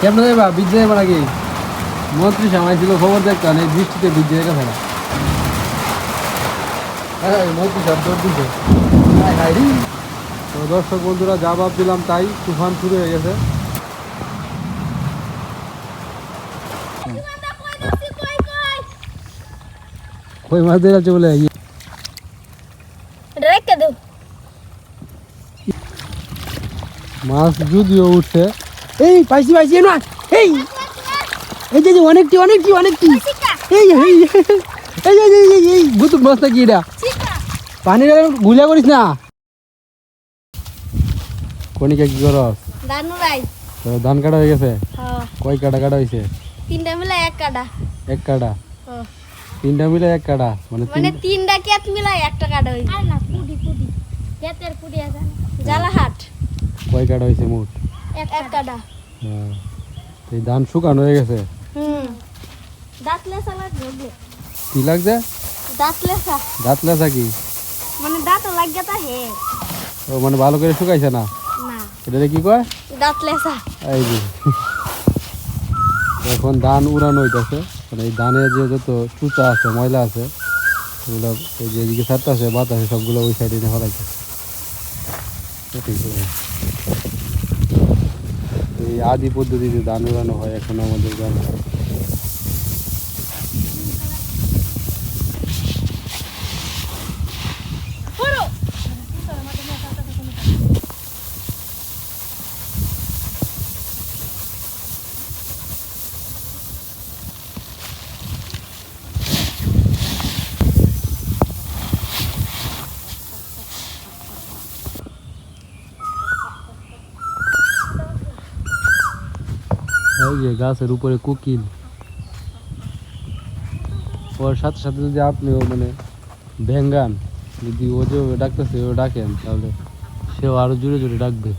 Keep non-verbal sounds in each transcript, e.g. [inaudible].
কেমন যাইবা বীজ যাইবা নাকি মন্ত্রী সামাই ছিল খবর দেখতাম এই বৃষ্টিতে বীজ যাই গেছে না হ্যাঁ মন্ত্রী সাহেব দৌড় দিছে হায় হায়। তো দর্শক বন্ধুরা যা ভাব দিলাম তাই তুফান শুরু হয়ে গেছে। কই মাছ দিয়ে যাচ্ছে বলে? মাছ যদিও উঠছে এই পাইছি পাইছি না এই। এই যে অনেকটি অনেকটি অনেকটি এই এই এই এই এই ভূত মাছ নাকি এটা? পানিরগুলা করিস না। কনিকা কি করস? ধান কাটা হয়ে গেছে? হ্যাঁ। কই কাটা কাটা হয়েছে তিনটা মিলে এক কাটা। এক কাটা? হ্যাঁ। তিনটা মিলে এক কাটা? মানে মানে তিনটা কেত মিলে একটা কাটা হয়েছে না পুডি পুডি কেতের পুডি আছে জালাহাট কই কাটা হইছে মোট? এক এক কাটা। হ্যাঁ। এই ধান শুকানো হয়ে গেছে। হুম। দাঁত লেসা লাগবে কি লাগছে? দাঁত লেসা। দাঁত লেসা কি? মানে দাঁত লাগে তা হে। ও মানে ভালো করে শুকাইছে না? না। এটা কি কয়? দাঁত লেসা। এই যে। এখন ধান উড়ানো হইতেছে। মানে এই ধানের যে যত চুচা আছে ময়লা আছে ওগুলো এই যে এদিকে ছাড়তে আছে বাত আছে সবগুলো ওই সাইডে নিয়ে ফেলাইছে এই আদি পদ্ধতিতে ধান উড়ানো হয় এখন আমাদের গ্রামে। যে গাছের উপরে কুকিল ওর সাথে সাথে যদি আপনিও মানে ভেঙ্গান যদি ও যে ডাকতেছে ও ডাকেন তাহলে সেও আরও জোরে জোরে ডাকবে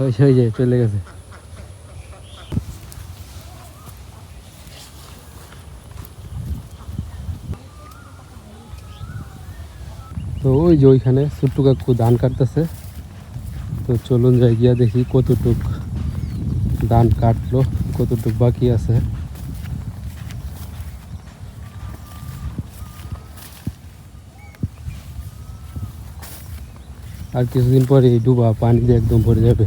ওই সেই যে চলে গেছে তো ওই যে ওইখানে ছোট্ট কাকু ধান কাটতেছে তো চলুন যাই গিয়া দেখি কতটুক ধান কাটলো, কতটুক বাকি আছে? আর কিছুদিন পরে ডুবা পানি দিয়ে একদম ভরে যাবে।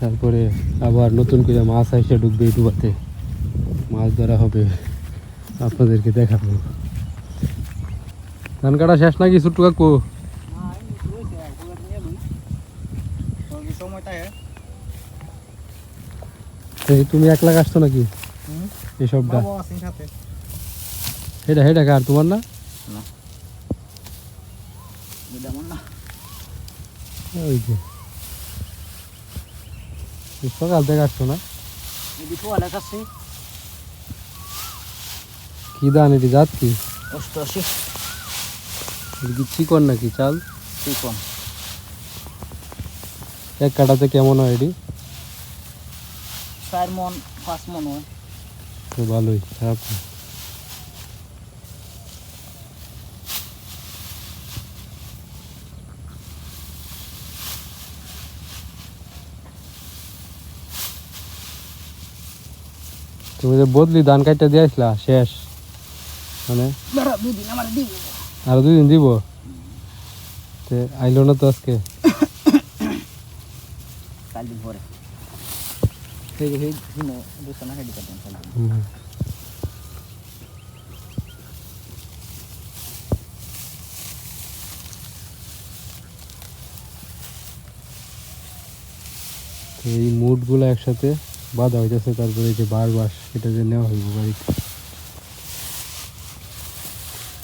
তারপরে আবার নতুন করে মাছ ঢুকবে এই ডুবাতে। মাছ ধরা হবে, আপনাদেরকে দেখাবো। ধান কাটা শেষ নাকি ছোট্ট কাকু এই তুমি একলা কাটছো নাকি? এসবটা হেটা হেটা কার? তোমার না? ওই যে। সকাল থেকে কাটছো না? কি দান এটি জাত কি? এটি চিকন নাকি চাল? এক কাটাতে কেমন হয় এটি? চার মন পাঁচ মন হয়। তো ভালোই খারাপ তুমি যে বদলি ধান কাটটা দিয়ে আসলা শেষ। মানে? বেড়া দুদিন দিব দুই দিন দিব? তে আইলো না তো আজকে? কাল দিন পরে। দিন হুম। তো এই মুডগুলো একসাথে বাঁধা হইতেছে তারপরে এই যে বার বাস এটা যে নেওয়া হইব বাড়িতে।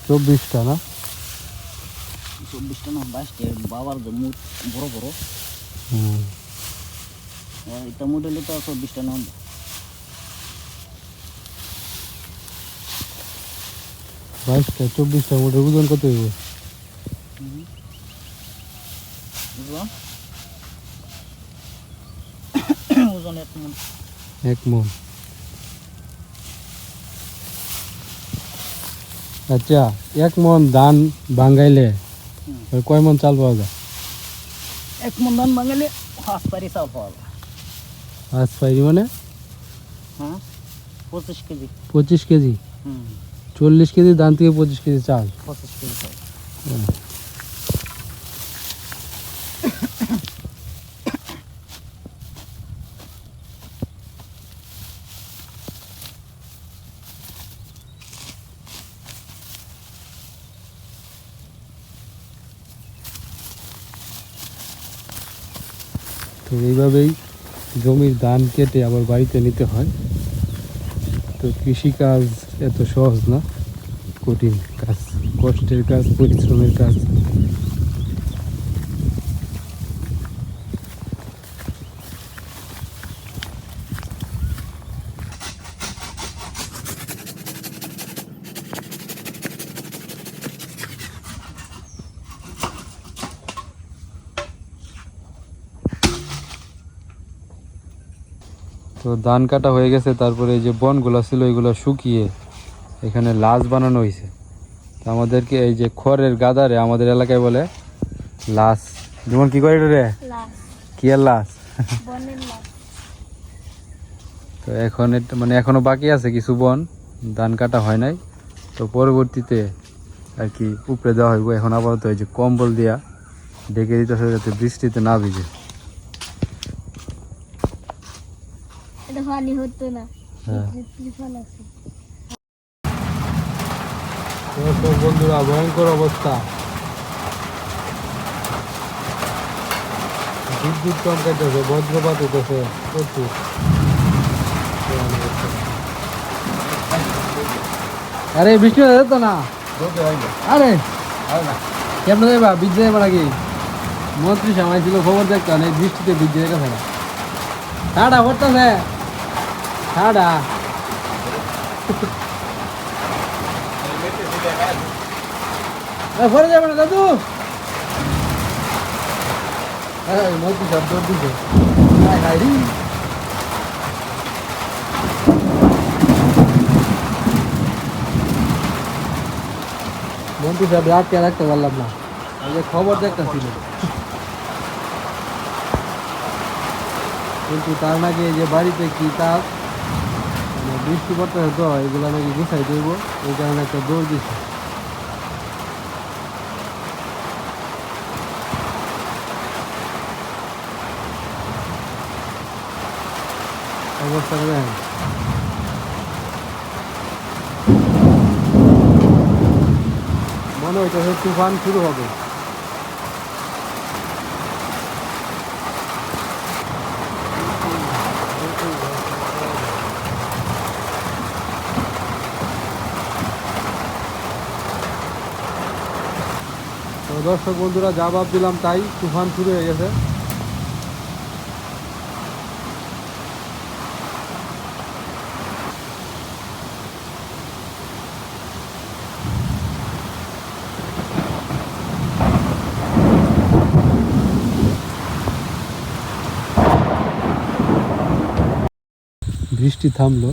চব্বিশটা না? চব্বিশটা না বাইশটা বাবার যে মুখ বড় বড়। হুম। আর এটা মুড হলে তো চব্বিশটা না বাইশটা চব্বিশটা মোটের ওজন কত হইব বুঝলো ওজন এক মন এক মন আচ্ছা এক মন ধান ভাঙ্গাইলে ওই কয় মন চাল পাওয়া যায় এক মন ধান ভাঙালে পাঁচ পারি চাল পাওয়া যায় আজ পাইরি মানে? হ্যাঁ পঁচিশ কেজি। পঁচিশ কেজি? হুম। চল্লিশ কেজি ধান থেকে পঁচিশ কেজি চাল। পঁচিশ কেজি চাল। তো এইভাবেই জমির ধান কেটে আবার বাড়িতে নিতে হয়। তো কৃষিকাজ এত সহজ না, কঠিন কাজ, কষ্টের কাজ, পরিশ্রমের কাজ। তো ধান কাটা হয়ে গেছে তারপরে এই যে বনগুলো ছিল এগুলো শুকিয়ে এখানে লাশ বানানো হয়েছে। তো আমাদেরকে এই যে খড়ের গাদারে আমাদের এলাকায় বলে লাশ। যেমন কি করে রে? কি আর লাশ? তো এখন মানে এখনও বাকি আছে কিছু বন ধান কাটা হয় নাই। তো পরবর্তীতে আর কি উপরে দেওয়া হইব। এখন আপাতত এই যে কম্বল দিয়া ডেকে দিতে হবে যাতে বৃষ্টিতে না ভিজে। পানি হতো না। হ্যাঁ। বন্ধুরা ভয়ঙ্কর অবস্থা। বিদ্যুৎ চমকাইতেছে বজ্রপাত হইতেছে প্রচুর। আরে বৃষ্টি হয়ে যেত না? আরে! কেমন যাইবা? বিদ্যে যাইবা নাকি? মন্ত্রী সামাই ছিল খবর দেখতো না এই বৃষ্টিতে বিদ্যে দেখা থাকে ঠাডা পড়তেছে ঠাডা ঘরে যাবে না দাদু এই মন্ত্রী সাহেব দৌড় দিছে হাই হাই রি। মন্ত্রী সাহেব আটকে রাখতে পারলাম না এই যে খবর দেখতেছিল কিন্তু তার নাকি এই যে বাড়িতে কি কাজ মানে বৃষ্টি পড়তেছে তো এগুলো নাকি গুছাই দেব, এই কারণে একটা দৌড় দিছে। অবস্থাটা দেখেন মনে হইতেছে তুফান শুরু হবে তো দর্শক বন্ধুরা ভাব দিলাম তাই, তুফান শুরু হয়ে গেছে। বৃষ্টি থামলো,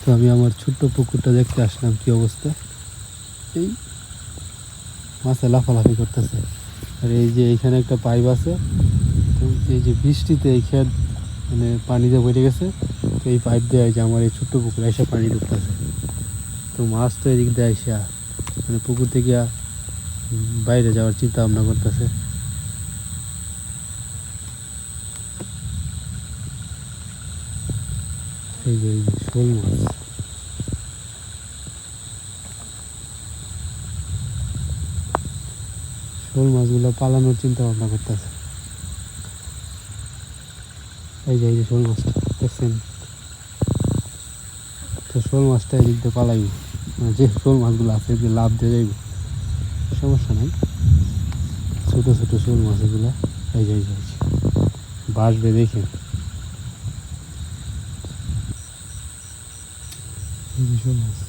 তো আমি আমার ছোট্ট পুকুরটা দেখতে আসলাম, কি অবস্থা? এই মাছে লাফালাফি করতেছে। আর এই যে এইখানে একটা পাইপ আছে, তো এই যে বৃষ্টিতে এই খেত মানে পানিতে ভরে গেছে, তো এই পাইপ দিয়ে যে আমার এই ছোট্ট পুকুরে এসে পানি ঢুকতেছে। তো মাছ তো এদিক দিয়ে এসে মানে পুকুর থেকে বাইরে যাওয়ার চিন্তা ভাবনা করতেছে। এই যে শোল মাছ। শোল মাছগুলো পালানোর চিন্তা ভাবনা করতেছে। এই যে এই যে শোল মাছটা দেখছেন? তো শোল মাছটা এদিক দিয়ে পালাইব মানে যে শোল মাছগুলো আছে এদিকে লাভ দিয়ে যাইব। সমস্যা নাই। ছোটো ছোটো শোল মাছ এগুলো। এই যে, এই। বাসবে দেখেন। এই যে শোল মাছ।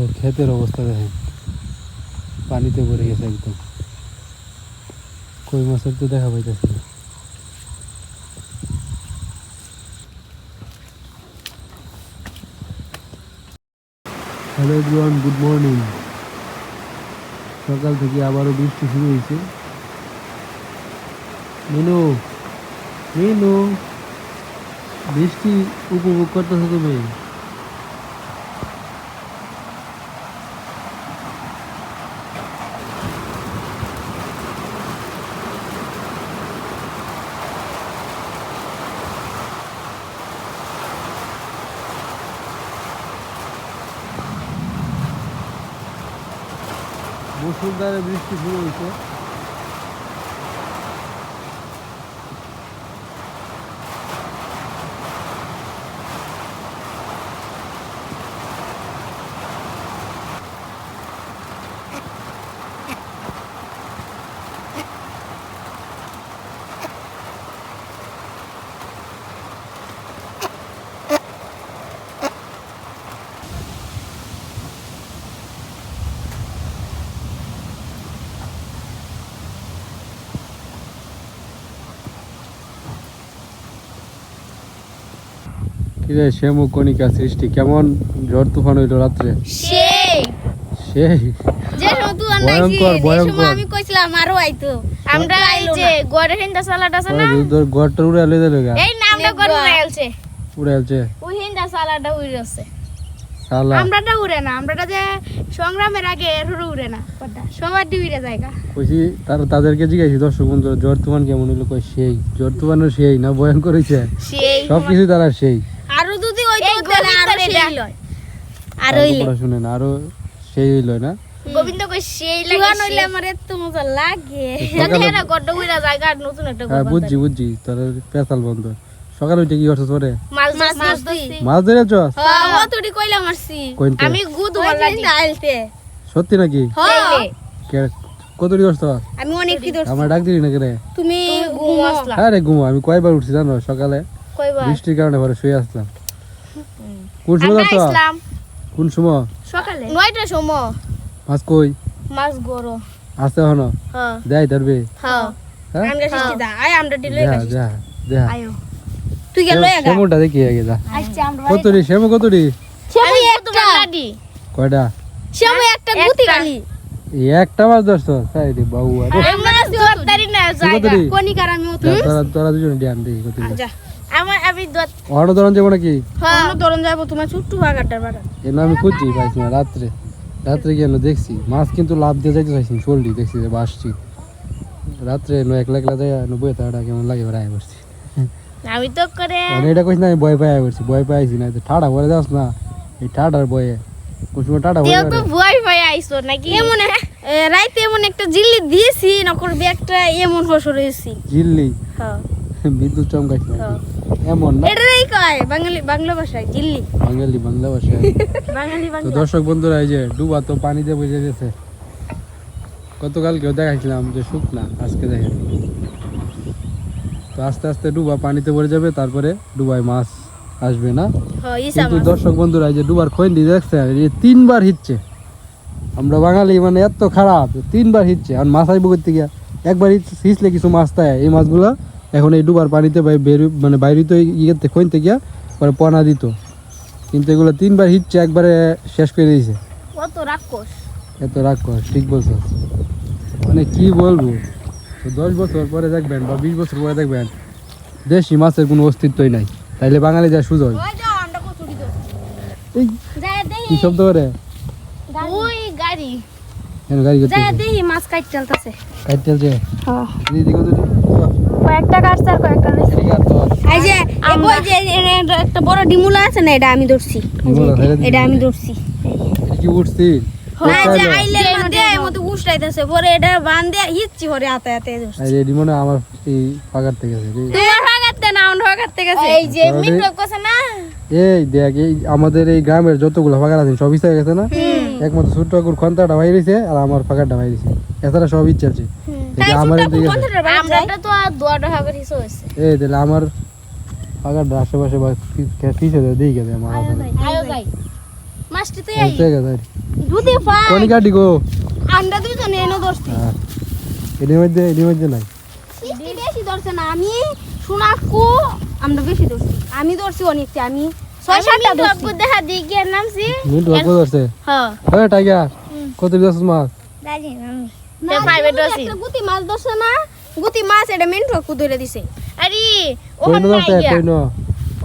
তো ক্ষেতের অবস্থা দেখেন পানিতে পড়ে গেছে একদম কই মাছের তো দেখা পাইতেছি না হ্যালো এভরিওয়ান গুড মর্নিং সকাল থেকে আবারও বৃষ্টি শুরু হয়েছে। মিনু মিনু, বৃষ্টি উপভোগ করতেছো তুমি? মুসুলধারে বৃষ্টি শুরু হয়েছে কিরে শ্যামু কণিকা সৃষ্টি। কেমন ঝড় তুফান হইল রাত্রে? সেই। সেই। যে ভয়ঙ্কর, ভয়ঙ্কর। আমি কইছিলাম আরও আইতো। আমরা এই যে গড়ের হিন্দা সালাড আছে না? তোর ঘরটা উড়ে আলে দিল গা এই নামটা গড় উড়ে আলছে উড়ে আলছে ওই হিন্দা সালাডটা উড়ে আছে সালা। আমরাটা উড়ে না আমরাটা যে সংগ্রামের আগে উড়ে না সবার উড়ে জায়গা। কইছি তার তাদেরকে জিজ্ঞাসি দর্শক বন্ধু ঝড় তুফান কেমন হইল? কই সেই। ঝড় তুফানও সেই না? ভয়ঙ্কর হইছে? সেই। সব কিছু তারা সেই। তাহলে লয়। আর হইলে। শুনেন আরও সেই হইল না? গোবিন্দ কই সেই লাগে তুই হইলে আমার এত মজা লাগে। সকালে- জানি না জায়গা নতুন একটা বুঝছি বুঝছি তোর পেশাল বন্ধ। সকালে উঠে কি করছ তোরে মাছ মাছ মাছ ধরছি মাছ ধরে হ্যাঁ। ও তুই কইলা মারছি। আমি গুদ লাগি। আইলতে সত্যি নাকি? হ্যাঁ। কত ডি করছ? আমি অনেক কি ধরছি। আমার ডাক দিলি নাকি রে? তুমি ঘুমাসলা হ্যাঁ ঘুমো আমি কয়বার উঠছি জানো? সকালে বৃষ্টির কারণে ঘরে শুয়ে আসলাম। কোন সময় ইসলাম। কোন সময়? সকালে। নয়টা সময়। মাছ কই? মাছ গরো। আসতে হনো হ্যাঁ। দেয় ধরবে? হ্যাঁ। হ্যাঁ? আমরা সৃষ্টি দা আয় আমরা দিলে যা যা যা। আয়ো। তুই গেল এগা শ্যামুটা দেখি আগে যা। আচ্ছা আমরা কত শ্যামু একটা। লাডি কয়টা? শ্যামু একটা গুতি গালি একটা। মাছ ধরছো? তাই রে বাবু আরে। আমরা না জায়গা। কতরি? কোনিকার আমি তোরা তোরা দুজন ডিয়ান দিই কত যা। আমার আমি দত অন্য ধরন যাব নাকি? হ্যাঁ। ধরন যাব তোমার ছোট্ট বাগাটার বাগা এর আমি খুঁজছি পাইছি না রাত্রে। রাত্রে গিয়ে না দেখছি। মাছ কিন্তু লাভ দিয়ে যাইতে চাইছি চললি দেখছি যে বাসছি। রাত্রে নো একলা একলা যায় নব্বই টাকা কেমন লাগে আয় করছি আমি তো করে মানে এটা কইস না আমি ভয় পাই করছি ভয় পাই আইছি না তো ঠাডা ভরে যাস না এই ঠাডার সময় টাটা ভরে তেও তো ভয় ভয় আইছো নাকি? এমন রাইতে এমন একটা জিল্লি দিয়েছি নকর ব্যাগটা এমন হসর হয়েছি। জিল্লি হ্যাঁ। বিদ্যুৎ চমকাইছ হ্যাঁ। এমন না? এটাই কয়? বাঙালি বাংলা ভাষায় জিল্লি বাঙালি বাংলা ভাষায়। বাঙালি তো বাংলা দর্শক বন্ধুরা এই যে ডুবা তো পানিতে বুঝে গেছে। গতকালকেও দেখাইছিলাম যে শুকনা আজকে দেখেন। তো আস্তে আস্তে ডুবা পানিতে পড়ে যাবে তারপরে ডুবায় মাছ আসবে না। হ্যাঁ কিন্তু দর্শক বন্ধুরা এই যে ডুবার খৈন্দি দেখছে এই তিনবার হিচ্ছে। আমরা বাঙালি মানে এত খারাপ তিনবার হিচ্ছে। আর মাছ আসব করতে গিয়া একবার হিচ- হিচলে কিছু মাছ তাই এই মাছগুলো এখন এই ডুবার পানিতে বের মানে বাইরে তো ইয়েতে খৈনতে গিয়া পরে পনা দিত। কিন্তু এগুলো তিনবার হিচ্ছে একবারে শেষ করে দিয়েছে কত রাক্ষস। এত রাগ কর ঠিক বলছো। মানে কি বলব? তো দশ বছর পরে দেখবেন বা বিশ বছর পরে দেখবেন দেশি মাছের কোনো অস্তিত্বই নাই। তাইলে বাঙালি যা সুযোগ কি শব্দ করে ওই গাড়ি। কেন গাড়ি করতে মাছ কাট চলতেছে। চলছে? হ্যাঁ। দিদি কত কয়েকটা কাটছে আর কয়েকটা রয়েছে এই যে এই যে একটা বড় ডিমুলা আছে না এটা আমি ধরছি। এটা আমি ধরছি। কি উঠছি আমার এই যে না? এই দেখ এই আমাদের এই গ্রামের যতগুলো ফাঁকার আছে সব ইচ্ছা গেছে না? একমাত্র ছোট্ট কুর খন্তাটা ভাই রয়েছে আর আমার ফাঁকাটা ভাই রয়েছে এছাড়া সব ইচ্ছা আছে। আমার আমরাটা তো হিসো হইছে এই আশেপাশে বা গেছে আমার আয়ো তো দুধে পাই কোনি গো? আমরা এনো হ্যাঁ। এর মধ্যে এর মধ্যে নাই। সৃষ্টি বেশি না। আমি সোনাকু আমরা বেশি ধরছি। আমি ধরছি অনেকটা আমি ছয় সাতটা ধরছি। দেখা দিই গিয়ে নামছি। মিন্টু অল্প ধরছে? হ্যাঁ। ওই টাইগার কত মাছ? না প্রাইভেট ধরছি গুতি মাছ না গুতি মাছ এটা ধরে দিছে। আরে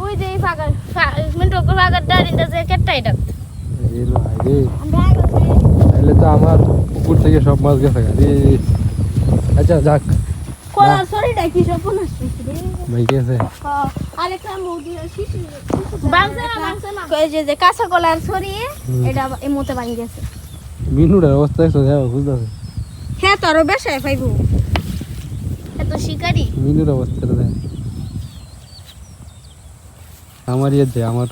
ওই যে ফাগার ফাগার কেটটা এটা। তাহলে তো আমার পুকুর থেকে সব মাছ গেছে রে আচ্ছা যাক। কলার কি সব নষ্ট ভাই গেছে। আরেকটা মুদি শিশি বাংছে না বাংছে না। কই যে যে কাঁচা কলার ছড়িয়ে এটা এই মতে ভাঙি গেছে। মিনুটার অবস্থা দেখো বুঝতেছে হ্যাঁ তোর বেশায় পাইবো। এত শিকারি। মিনুর অবস্থাটা দেখ আমার ইয়ে যে আমার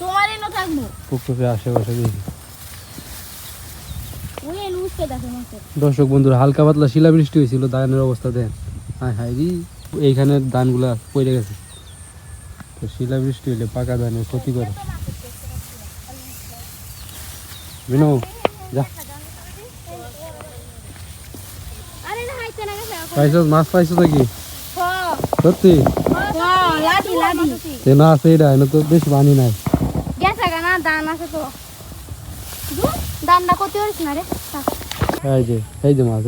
তোমার এনো থাকব। পুকুরের আশেপাশে দেখি। দর্শক বন্ধুরা হালকা পাতলা শিলাবৃষ্টি হয়েছিল ধানের অবস্থা দেন। হায় হায় রি এইখানের ধানগুলা পড়ে গেছে। তো শিলাবৃষ্টি হলে পাকা ধানের ক্ষতি করে। বিনু যা আরে না হাইতে না গেছে পাইছো মাছ পাইছো তো কি হ্যাঁ সত্যি? এ না আছে এটা তো বেশি পানি নাই। তো মাছ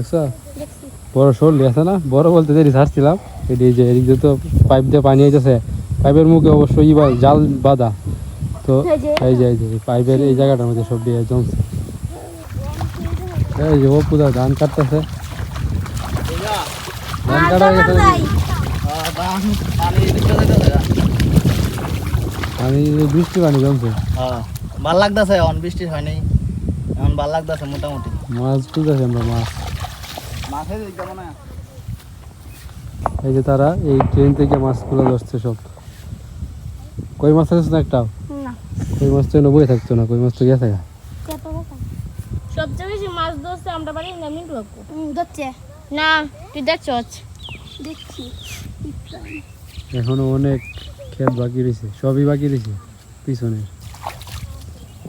বড় আছে না? বড় বলতে দেরি ছাড়ছিলাম। এটি যে, এদিক তো পাইপ দিয়ে পানি আইতেছে। পাইপের মুখে অবশ্যই জাল বাঁধা। তো এই যে এই যে পাইপের এই জায়গাটার মধ্যে সব দিয়ে জমছে। এই যে অপুদা ধান কাটতেছে ধান আর কাটা হয়ে তোমার গেছে যাই দাম পানি দিতে দিতে আমি বৃষ্টি পানি জমছে। হ্যাঁ ভালো লাগতেছে এখন বৃষ্টি হয় নাই। এখন ভালো লাগতেছে মোটামুটি। মাছ তুলতেছে আমরা মাছ। না এই যে তারা এই ট্রেন থেকে মাছগুলো ধরছে সব। কই মাছ থাকছে না একটাও? কই মাছ তো এনে থাকতো না কই মাছ তো গেছে গা। কত কথা সবচেয়ে বেশি মাছ ধরছে আমরা বাড়ি না মিন্টু কাকু হুম দচ্ছে না তুই দেখছ দেখছি এখনও অনেক ক্ষেত বাকি রয়েছে সবই বাকি রয়েছে পিছনে।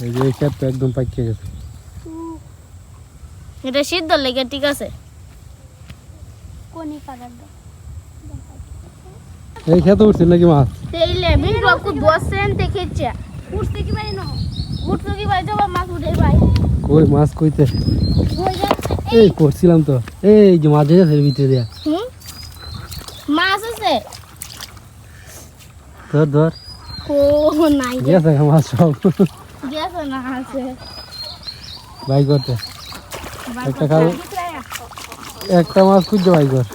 এই যে ক্ষেতটা একদম পাকিয়ে গেছে। এটা সিদ্ধ লেগে ঠিক আছে। কোনি কাটার এই ক্ষেতে উঠছে নাকি মাছ? তেইলে মিন্টু কাকু বসেন দেখেছে উঠতে কি পারি না উঠতো কি ভাই যাবা মাছ উঠে ভাই। কই মাছ কইতে? এই করছিলাম তো। এই যে মাছ গেছে এর ভিতরে দেয়া। হুম? মাছ আছে? ধর ধর। ও নাই গেছে গা মাছ সব। গেছে না আছে। ভাই করতে। একটা খাব। একটা মাছ খুঁজছে ভাই কর।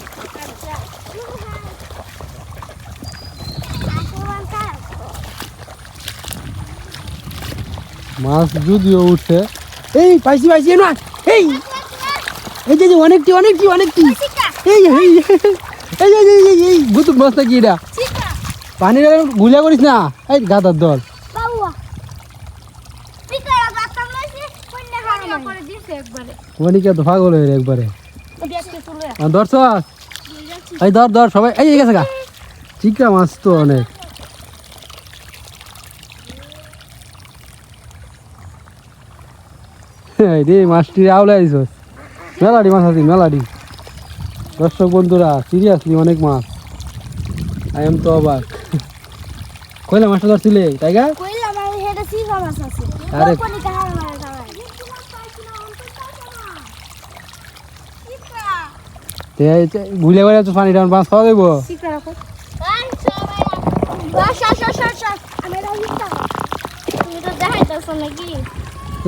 মাছ যদিও উঠছে। এই পাইছি পাইছি না এই। এই যে অনেকটি অনেকটি অনেকটি এই এই এই এই এই এই এই মাছ নাকি এটা পানি গুলিয়া করিস না এই গাদার দল একবারে তো পাগল হয়ে একবারে আর ধরছ এই ধর ধর সবাই এই গেছে গা চিকা মাছ তো অনেক এই রে মাছটি আউলাই দিছ মেলাডি মাছ আছে মেলাডি। দর্শক বন্ধুরা সিরিয়াসলি অনেক মাছ। আই এম তো অবাক কইলা মাছটা ধরছিলে তাই গা আছে। আরে পানি নাকি?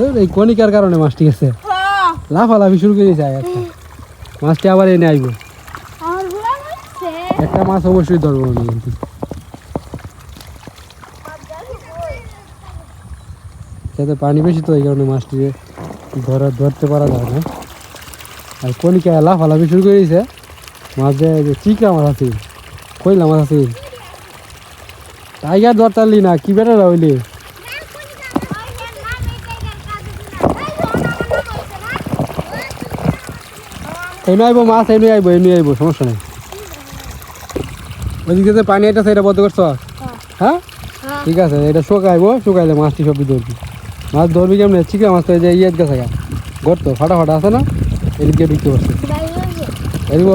এই, এই কণিকার কারণে মাছ ঠিক হ্যাঁ লাফালাফি শুরু করে যায় একটা মাছটি আবার এনে আইব। একটা মাছ অবশ্যই ধরবো আমি কিন্তু। যাতে পানি বেশি তো এই কারণে মাছটি ধরা ধরতে পারা যায় না। আর কণিকা লাফালাফি শুরু করে দিয়েছে। মাঝে যে চিকরা মাছ আছে কইলা মাছ আছে। টাইগার ধরতারলি না কি বেটা হইলি? এনে আইব মাছ এনে আইব এনে আইব সমস্যা নেই। ওইদিকে যে পানি এটা সেটা বন্ধ করছ? হ্যাঁ? ঠিক আছে এটা শুকাইবো শুকাইলে মাছটি সবই ধরবি মাছ ধরবি কেমন? চিকা মাছ তো এই যে ইয়ে গেছে গা গর্ত ফাটা ফাটা আছে না? এদিকে ঢুকতে পারছে। এদিব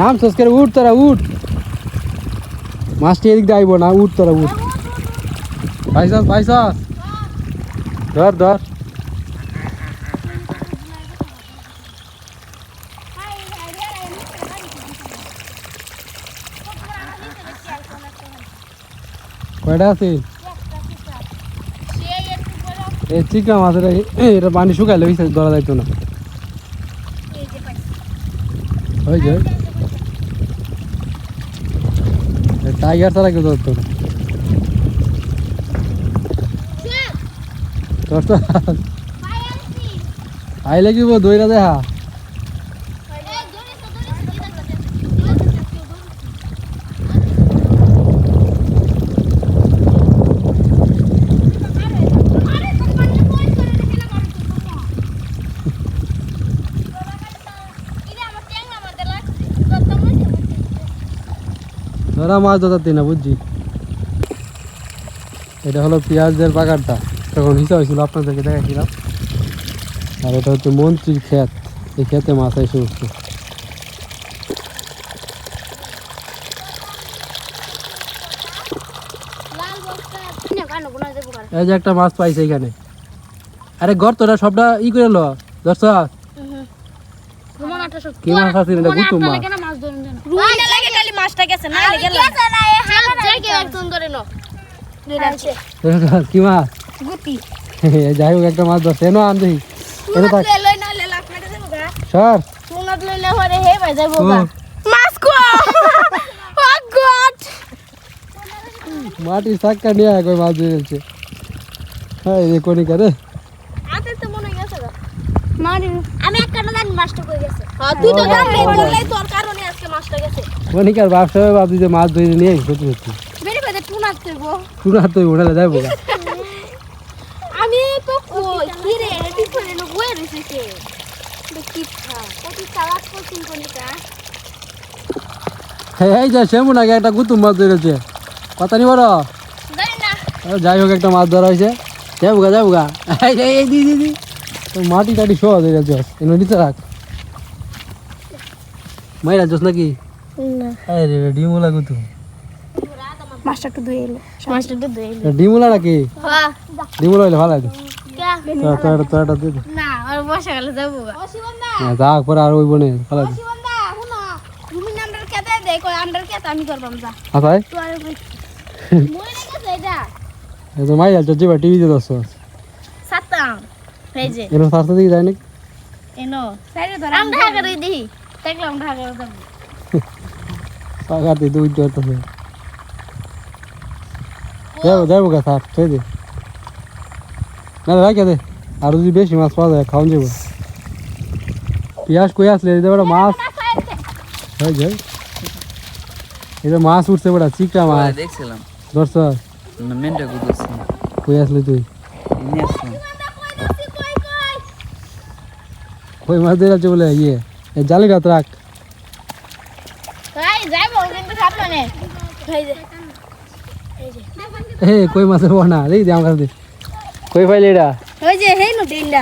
নাম সোস করে উঠ তোরা উঠ। মাছটি এদিক দিয়ে আইব না উঠ তোরা উঠ। পাইছস পাইছস? ধর ধর। কয়টা আছে? এই চিকা মাছ এটা পানি শুকাইলে ধরা যাইতো না। এই যে পাইছি ওই যে। টাইগার ছাড়া কেউ ধরতো না। ধরতো ভাই আনছি দইরা দেখা এই ধরেছ ধরেছ কি দেখো আরে তো পানি কই করে রেখে না ইরে আমার ট্যাংরা মারতে লাগছে তো তুমি ধরা মাছ ধরতে না বুঝছি এটা হলো পেঁয়াজদের বাগানটা। তখন হিসাব হয়েছিল আপনাদেরকে দেখাচ্ছিলাম আর এটা হচ্ছে মন্ত্রীর ক্ষেত। এই ক্ষেতে মাছ এসে উঠছে। এই যে একটা মাছ পাইছে এখানে। আরে গর্তটা সবটা ই করে লো দর্শক। কি মাছ আছে এটা গুতুম মাছ কেন মাছ ধরেন দেন রুই না লাগে খালি মাছটা গেছে না লাগে গেছে না এ হাত থেকে একদম ধরে নো কি মাছ? গুতি [laughs] যাই হোক একটা মাছ ধরছে। এনো আন দেখি এনো থাক। লই না লে লাখ দেবো গা। সর। সুনাত লইলে পরে হে ভাই যাব গা। মাছ কো [laughs] ও গড! মাটির চাক্কা নিয়ে মাছ ধরেছে হ্যাঁ এই কোনি করে আতে তো মনে গেছে গা মারি আমি একটা না জানি মাছটা কই গেছে। হ্যাঁ তুই তো জানবি বললেই তোর কারণে আজকে মাছটা গেছে। কনিকার ব্যবসা ভাবছি যে মাছ ধরে নিয়ে সত্যি সত্যি বেরি বেরি টুনাত দেবো শুনে হাত তুই উঠালে যাইবো আমি তো কই কি রে রেডি করে নো বয়ে রইছে কে দেখি খা কত সালাদ করছিস কোনটা এই যে সেমন আগে একটা গুতুম মাছ ধরেছে। কথা নি। বড় যাই হোক একটা মাছ ধরা হয়েছে। যাব গা যাব গা। এই এই, এই দি দি দি। তো মাটি টাটি সহ ধরে যাস এনে নিতে রাখ। মাইরা যাস নাকি? না। এই রে রে, ডিমুলা মাছটা একটু ধুয়ে এলো মাছটা তো ডিমুলা নাকি? হ্যাঁ। ডিমুলা হইলে ভালো আছে কে? তো তো এটা তো এটা দিয়ে দে। না আর বসে গেল যাব গা। অশিবন্দা। হ্যাঁ, যাক পরে আর ওই বনে ভালো আছে অশিবন্দা শুনো তুমি নাম্বার কেটে দে কই আন্ডার কেটে আমি করবাম যা। তো আর মই না [laughs] গেছে এটা এই তো মাইরা টিভিতে দশ সাতাম এই যে এনে সারতে দিকে যায় নাকি এনো। সাইডে ধর আমরা ঢাকা করে দিই দেখলাম ঢাকা করে যাব পাকাতে দুই করতেছে যাব যাব গা সেই দে। না রাখে দে। আর যদি বেশি মাছ পাওয়া যায় খাওয়ান যাব। পিঁয়াজ কই আসলে? এই বড় মাছ। হয়ে যায় যে। মাছ উঠছে বড় চিকা মাছ। দেখছিলাম। দর্শ মেনটা গুদছি কই আসলে তুই? কই মাছ দিয়ে যাচ্ছে বলে? ইয়ে এই জালি রাত রাখ। এই যে। হে কই মাছের বনা দেখি দে আমার কাছে দে। কই পাইলি এটা? ওই যে হেই নো ডিন্ডা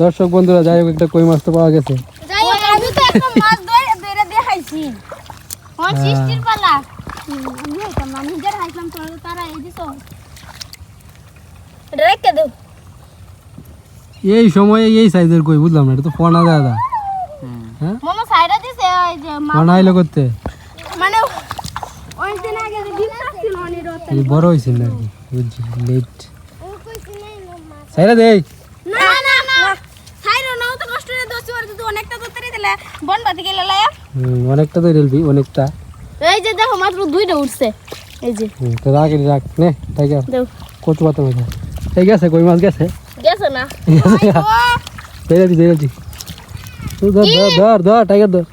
দর্শক বন্ধুরা যাই হোক একটা কই মাছ তো পাওয়া গেছে। যাই হোক, আমি তো একটা মাছ ধরে ধরে দেখাইছি। হন সৃষ্টির পালা। আমি হইতাম না নিজের হাইলাম তো তারা এই দিছো রেখে দেও এই সময়ে এই সাইজের কই বুঝলাম না এটা তো ফোনা দাদা হ্যাঁ? মনে সাইডা দিছে ওই যে ফোনা আইলো করতে? মানে ওই দিন আগে যে ডিম ছিল অনেক রত বড় হয়েছে না কি বুঝছি লেট সাইরা দে। না না না। সাইরো নাও তো কষ্ট করে দোষি আর যদি অনেকটা ধরতে দিলে বন বাতি গেলে লায়া। অনেকটা তো রেলবি অনেকটা। এই যে দেখো মাত্র দুইটা উঠছে। এই যে। তো রাখ রাখ নে তাই গা। দেও। কচু পাতা এই গেছে কই মাছ গেছে? গেছে না? [laughs] ধরে দি ধরে দি। ধর ধর ধর ধর টাইগার ধর।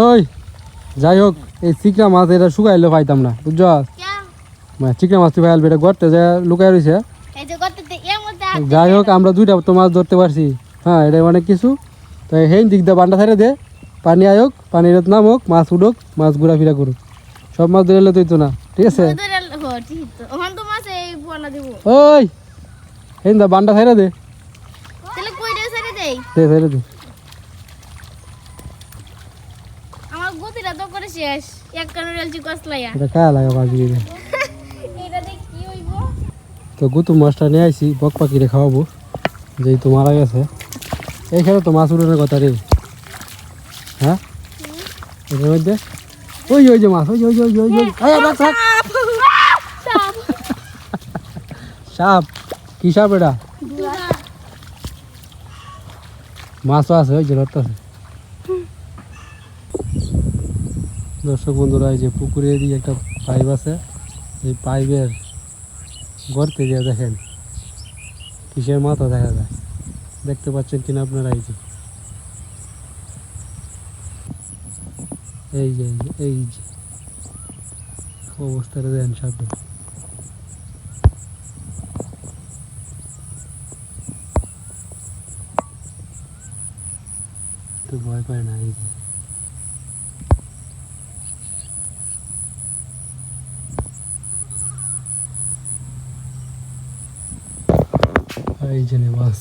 ওই যাই হোক এই চিকনা মাছ এটা শুকাইলে পাইতাম না বুঝছ? মানে চিকনা মাছ তুই পাইল এটা গড়তে যায় লুকাই রয়েছে যে যাই হোক আমরা দুইটা তো মাছ ধরতে পারছি। হ্যাঁ এটা অনেক কিছু। তো হেই দিক দিয়ে বান্ডা ছাড়ে দে পানি আয়োক পানির নামুক মাছ উঠুক মাছ ঘোরাফেরা করুক। সব মাছ ধরে তুই তো না ঠিক আছে? ধরে এই দা বান্ডা ছাড়ে দে। তাহলে কই দে? ছাড়ে দে। আমার গতিটা তো করে শেষ। এক কানে রেলছি কসলাইয়া এটা কায়া লাগা বাজি এটা দেখ কি হইব? তো গুতু মাছটা নিয়ে আইসি বক পাখিরে খাওয়াবো যেই তো মারা গেছে। এইখানে তো মাছ উড়ানোর কথা রে। হ্যাঁ? এটার মধ্যে? ওই যে, ওই যে মাছ ওই ওই ওই ওই ওই। সাপ। কি সাপ এটা? মাছও আছে ওই যে ধরতেছে। দর্শক বন্ধুরা এই যে পুকুরে দিকে একটা পাইপ আছে এই পাইপের গর্তে দিয়ে দেখেন কিসের মাথা দেখা যায়। দেখতে পাচ্ছেন কিনা আপনারা এই যে? এই যে এই যে, অবস্থাটা দেন সাপের। তো ভয় পায় না এই যে এই যে মাছ